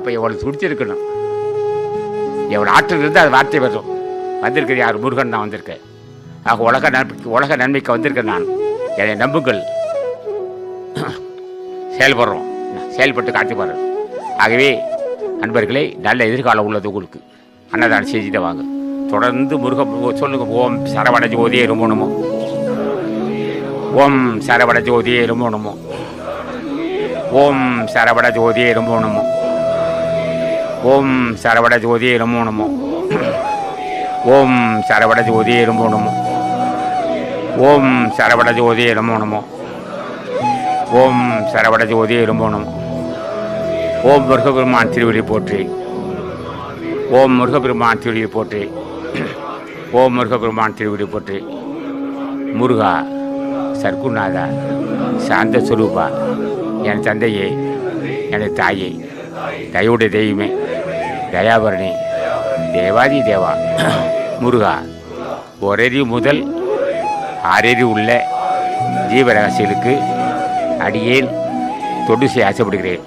அப்போ எவ்வளோ துடிச்சிருக்கணும். எவ்வளோ ஆற்றல் இருந்தால் அது வார்த்தை வரும் வந்திருக்கிறது யார்? முருகன் நான் வந்திருக்கேன் ஆக உலக நன்மைக்கு உலக நன்மைக்கு வந்திருக்கேன் நான். என்னை நம்புங்கள். செயல்படுறோம். செயல்பட்டு காட்டி பாருங்க ஆகவே நண்பர்களே நல்ல எதிர்காலம் உள்ளது உங்களுக்கு. அன்னதானம் செஞ்சுட்டு வாங்க. தொடர்ந்து முருக சொல்லுங்க. ஓம் சரவண ஜோதியே ரொம்பணுமோ ஓம் சரவண ஜோதியே ரொம்பணுமோ ஓம் சரவண ஜோதியே ரொம்பணுமோ ஓம் சரவட ஜோதி நமோ நமோ. ஓம் சரவட ஜோதி நமோ நமோ. ஓம் சரவட ஜோதி நமோ நமோ. ஓம் சரவட ஜோதி நமோ நமோ. ஓம் முருகபெருமான் திருவடி போற்றி. ஓம் முருகபெருமான் திருவடி போற்றி. ஓம் முருகபெருமான் திருவடி போற்றி. முருகா சர்க்குநாதா சாந்த சுரூபா என் தந்தையே எனது தாயே தயவுடைய தெய்வமே. தயாபரணி. தேவாதி தேவா. முருகா. ஒரறி முதல் ஆறறி உள்ள ஜீவராசிகளுக்கு அடியேன் தொண்டு செய்ய ஆசைப்படுகிறேன்.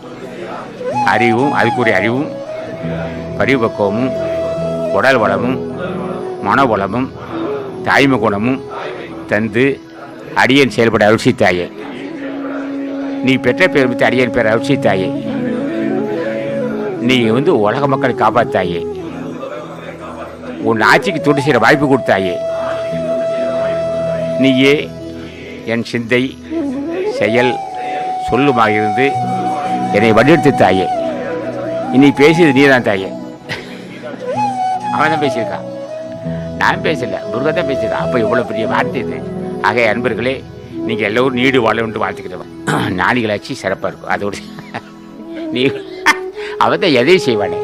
அறிவும் அதுக்குரிய அறிவும் பரிபக்குவமும் உடல் வளமும் மனவளமும் தாய்மை குணமும் தந்து அடியேன் செயல்பட அருட்சி தாயே. நீ பெற்ற பேர் பற்றி அடியேன் பேர் அருட்சி தாயே. நீ வந்து உலக மக்களை காப்பாத்தாயே. உன் ஆட்சிக்கு தொண்டு செய்கிற வாய்ப்பு கொடுத்தாயே. நீயே என் சிந்தை செயல் சொல்லுமாக இருந்து என்னை வலியுறுத்தி தாயே இனி பேசியது நீ தான் தாயே. அவன் தான் பேசியிருக்கான் நான் பேசல முருகன் தான் பேசியிருக்கான் அப்போ இவ்வளோ பெரிய வார்த்தை இது. ஆக அன்பர்களே நீங்கள் எல்லோரும் நீடு வாழணும்னு வாழ்த்துக்கிறவன் நாளிகளாச்சு சிறப்பாக இருக்கும். அதோடு நீ அவன் தான் எதையும் செய்வானே.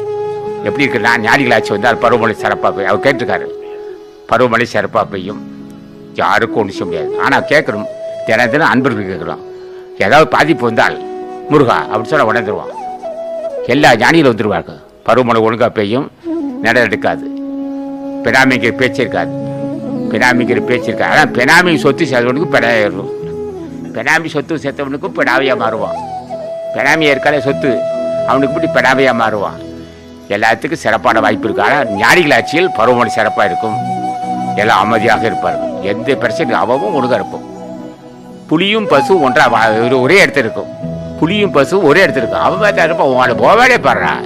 எப்படி இருக்கு நான் ஞானிகளாச்சு வந்தால் பருவமழை சிறப்பாக பெய்யும் அவர் கேட்டிருக்காரு. பருவமழை சிறப்பாக பெய்யும். யாருக்கும் ஒன்று செய்ய முடியாது. ஆனால் கேட்கணும் தினம் தினம் அன்பர்கள் கேட்குறோம் ஏதாவது பாதிப்பு வந்தால் முருகா அப்படின்னு சொல்ல உணர்ந்துருவான். எல்லா ஞானிகளும் வந்துருவாங்க பருவமழை ஒழுங்காக பெய்யும் நட எடுக்காது. பெனாமிங்கிற பேச்சு இருக்காது. பெனாமிங்கிற பேச்சு இருக்காது. ஆனால் பெனாமி சொத்து சேர்ந்தவனுக்கு பெனாயிரும் பெனாமி சொத்து சேர்த்தவனுக்கும் பெடாவையாக மாறுவான். பெனாமியாக இருக்காலே சொத்து அவனுக்கு இப்படி பெடாவையாக மாறுவான். எல்லாத்துக்கும் சிறப்பான வாய்ப்பு இருக்கு. ஆனால் ஞானிகள் ஆட்சியில் பருவமழை சிறப்பாக இருக்கும். எல்லாம் அமைதியாக இருப்பார்கள் எந்த பிரச்சனையும் அவவும் ஒழுங்காக இருக்கும் புலியும் பசு ஒன்றா ஒரே இடத்துல இருக்கும். புலியும் பசு ஒரே இடத்துல இருக்கும். அவன் பார்த்தா இருப்பான். உங்களை போவாடே பாடுறான்